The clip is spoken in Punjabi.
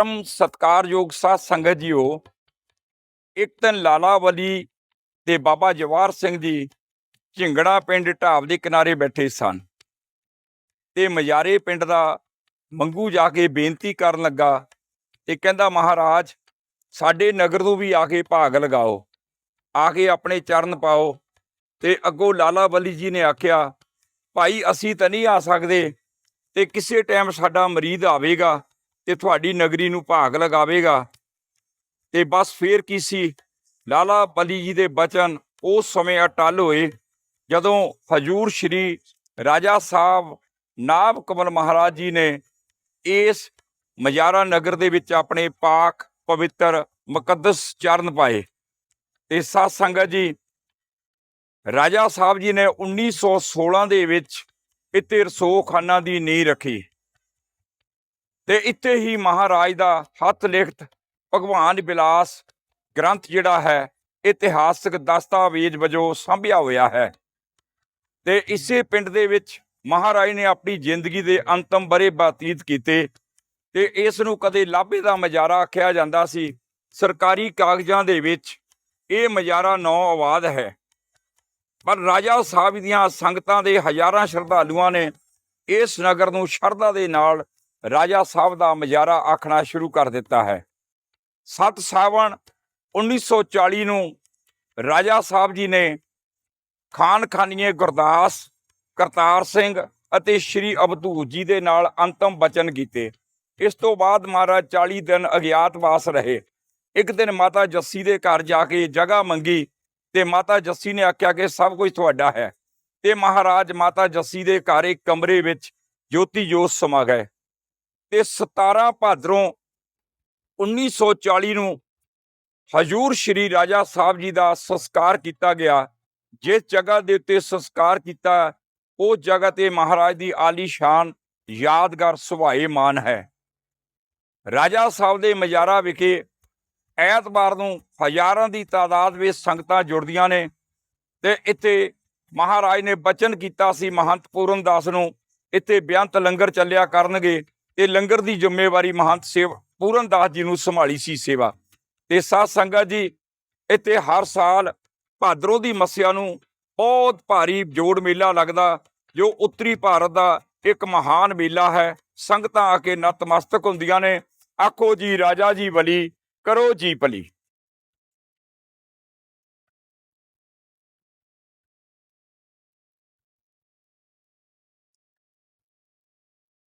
ਪਰਮ ਸਤਕਾਰਯੋਗ ਸਾਧ ਸੰਗਤ ਜੀਓ ਇੱਕ ਦਿਨ ਲਾਲਾ ਵਲੀ ਤੇ ਬਾਬਾ ਜਵਾਰ ਸਿੰਘ ਜੀ ਝਿੰਗੜਾ ਪਿੰਡ ਢਾਬ ਦੇ ਕਿਨਾਰੇ ਬੈਠੇ ਸਨ ਤੇ ਮਜਾਰੇ ਪਿੰਡ ਦਾ ਮੰਗੂ ਜਾ ਕੇ ਬੇਨਤੀ ਕਰਨ ਲੱਗਾ ਤੇ ਕਹਿੰਦਾ ਮਹਾਰਾਜ ਸਾਡੇ ਨਗਰ ਨੂੰ ਵੀ ਆ ਕੇ ਭਾਗ ਲਗਾਓ ਆ ਕੇ ਆਪਣੇ ਚਰਨ ਪਾਓ ਤੇ ਅੱਗੋਂ ਲਾਲਾ ਵਲੀ ਜੀ ਨੇ ਆਖਿਆ ਭਾਈ ਅਸੀਂ ਤਾਂ ਨਹੀਂ ਆ ਸਕਦੇ ਤੇ ਕਿਸੇ ਟਾਈਮ ਸਾਡਾ ਮਰੀਦ ਆਵੇਗਾ ਤੇ ਤੁਹਾਡੀ ਨਗਰੀ ਨੂੰ ਭਾਗ ਲਗਾਵੇਗਾ। ਤੇ ਬਸ ਫੇਰ ਕੀ ਸੀ? ਲਾਲਾ ਬਲੀ ਜੀ ਦੇ ਬਚਨ ਉਸ ਸਮੇਂ ਅਟਲ ਹੋਏ, ਜਦੋਂ ਹਜੂਰ ਸ਼੍ਰੀ ਰਾਜਾ ਸਾਹਿਬ ਨਾਭ ਕਮਲ ਮਹਾਰਾਜ ਜੀ ਨੇ ਇਸ ਮਜਾਰਾ ਨਗਰ ਦੇ ਵਿੱਚ ਆਪਣੇ ਪਾਕ ਪਵਿੱਤਰ ਮੁਕੱਦਸ ਚਰਨ ਪਾਏ। ਤੇ ਸਾਧ ਸੰਗਤ ਜੀ, ਰਾਜਾ ਸਾਹਿਬ ਜੀ ਨੇ 1916 ਦੇ ਵਿੱਚ ਇੱਥੇ ਰਸੋਖਾਨਾ ਦੀ ਨੀਂਹ ਰੱਖੀ। ਤੇ ਇੱਥੇ ਹੀ ਮਹਾਰਾਜ ਦਾ ਹੱਥ ਲਿਖਤ ਭਗਵਾਨ ਬਿਲਾਸ ਗ੍ਰੰਥ ਜਿਹੜਾ ਹੈ, ਇਤਿਹਾਸਕ ਦਸਤਾਵੇਜ਼ ਵਜੋਂ ਸਾਂਭਿਆ ਹੋਇਆ ਹੈ। ਤੇ ਇਸੇ ਪਿੰਡ ਦੇ ਵਿੱਚ ਮਹਾਰਾਜ ਨੇ ਆਪਣੀ ਜ਼ਿੰਦਗੀ ਦੇ ਅੰਤਮ ਬਰੇ ਬਾਤੀਤ ਕੀਤੇ ਤੇ ਇਸ ਨੂੰ ਕਦੇ ਲਾਭੇ ਦਾ ਮਜਾਰਾ ਆਖਿਆ ਜਾਂਦਾ ਸੀ। ਸਰਕਾਰੀ ਕਾਗਜ਼ਾਂ ਦੇ ਵਿੱਚ ਇਹ ਮਜਾਰਾ ਨੌ ਆਬਾਦ ਹੈ। ਪਰ ਰਾਜਾ ਸਾਹਿਬ ਦੀਆਂ ਸੰਗਤਾਂ ਦੇ ਹਜ਼ਾਰਾਂ ਸ਼ਰਧਾਲੂਆਂ ਨੇ ਇਸ ਨਗਰ ਨੂੰ ਸ਼ਰਧਾ ਦੇ ਨਾਲ ਰਾਜਾ ਸਾਹਿਬ ਦਾ ਮਜਾਰਾ ਆਖਣਾ ਸ਼ੁਰੂ ਕਰ ਦਿੱਤਾ ਹੈ। 7 ਸਾਵਣ 1940 ਨੂੰ ਰਾਜਾ ਸਾਹਿਬ ਜੀ ਨੇ ਖਾਨ ਖਾਨੀਏ ਗੁਰਦਾਸ, ਕਰਤਾਰ ਸਿੰਘ ਅਤੇ ਸ਼੍ਰੀ ਅਬਦੂਤ ਜੀ ਦੇ ਨਾਲ ਅੰਤਮ ਬਚਨ ਕੀਤੇ। ਇਸ ਤੋਂ ਬਾਅਦ ਮਹਾਰਾਜ 40 ਦਿਨ ਅਗਿਆਤਵਾਸ ਰਹੇ। ਇੱਕ ਦਿਨ ਮਾਤਾ ਜੱਸੀ ਦੇ ਘਰ ਜਾ ਕੇ ਜਗ੍ਹਾ ਮੰਗੀ ਤੇ ਮਾਤਾ ਜੱਸੀ ਨੇ ਆਖਿਆ ਕਿ ਸਭ ਕੁਝ ਤੁਹਾਡਾ ਹੈ। ਤੇ ਮਹਾਰਾਜ ਮਾਤਾ ਜੱਸੀ ਦੇ ਘਰ ਇੱਕ ਕਮਰੇ ਵਿੱਚ ਜੋਤੀ ਜੋਤ ਸਮਾ ਗਏ। ਤੇ 17 ਭਾਦਰੋਂ 1940 ਨੂੰ ਹਜੂਰ ਸ਼੍ਰੀ ਰਾਜਾ ਸਾਹਿਬ ਜੀ ਦਾ ਸੰਸਕਾਰ ਕੀਤਾ ਗਿਆ। ਜਿਸ ਜਗ੍ਹਾ ਦੇ ਉੱਤੇ ਸੰਸਕਾਰ ਕੀਤਾ, ਉਹ ਜਗ੍ਹਾ ਤੇ ਮਹਾਰਾਜ ਦੀ ਆਲੀ ਸ਼ਾਨ ਯਾਦਗਾਰ ਸੁਭਾਏ ਮਾਨ ਹੈ। ਰਾਜਾ ਸਾਹਿਬ ਦੇ ਮਜਾਰਾ ਵਿਖੇ ਐਤਵਾਰ ਨੂੰ ਹਜ਼ਾਰਾਂ ਦੀ ਤਾਦਾਦ ਵਿੱਚ ਸੰਗਤਾਂ ਜੁੜਦੀਆਂ ਨੇ ਤੇ ਇੱਥੇ ਮਹਾਰਾਜ ਨੇ ਬਚਨ ਕੀਤਾ ਸੀ ਮਹੰਤ ਪੂਰਨ ਦਾਸ ਨੂੰ ਇੱਥੇ ਬੇਅੰਤ ਲੰਗਰ ਚੱਲਿਆ ਕਰਨਗੇ। ਤੇ ਲੰਗਰ ਦੀ ਜ਼ਿੰਮੇਵਾਰੀ ਮਹੰਤ ਸੇਵ ਪੂਰਨ ਦਾਸ ਜੀ ਨੂੰ ਸੰਭਾਲੀ ਸੀ ਸੇਵਾ। ਤੇ ਸਾਧ ਸੰਗਤ ਜੀ, ਇੱਥੇ ਹਰ ਸਾਲ ਭਾਦਰੋਂ ਦੀ ਮੱਸਿਆ ਨੂੰ ਬਹੁਤ ਭਾਰੀ ਜੋੜ ਮੇਲਾ ਲੱਗਦਾ, ਜੋ ਉੱਤਰੀ ਭਾਰਤ ਦਾ ਇੱਕ ਮਹਾਨ ਮੇਲਾ ਹੈ। ਸੰਗਤਾਂ ਆ ਕੇ ਨਤਮਸਤਕ ਹੁੰਦੀਆਂ ਨੇ। ਆਖੋ ਜੀ ਰਾਜਾ ਜੀ ਬਲੀ, ਕਰੋ ਜੀ ਭਲੀ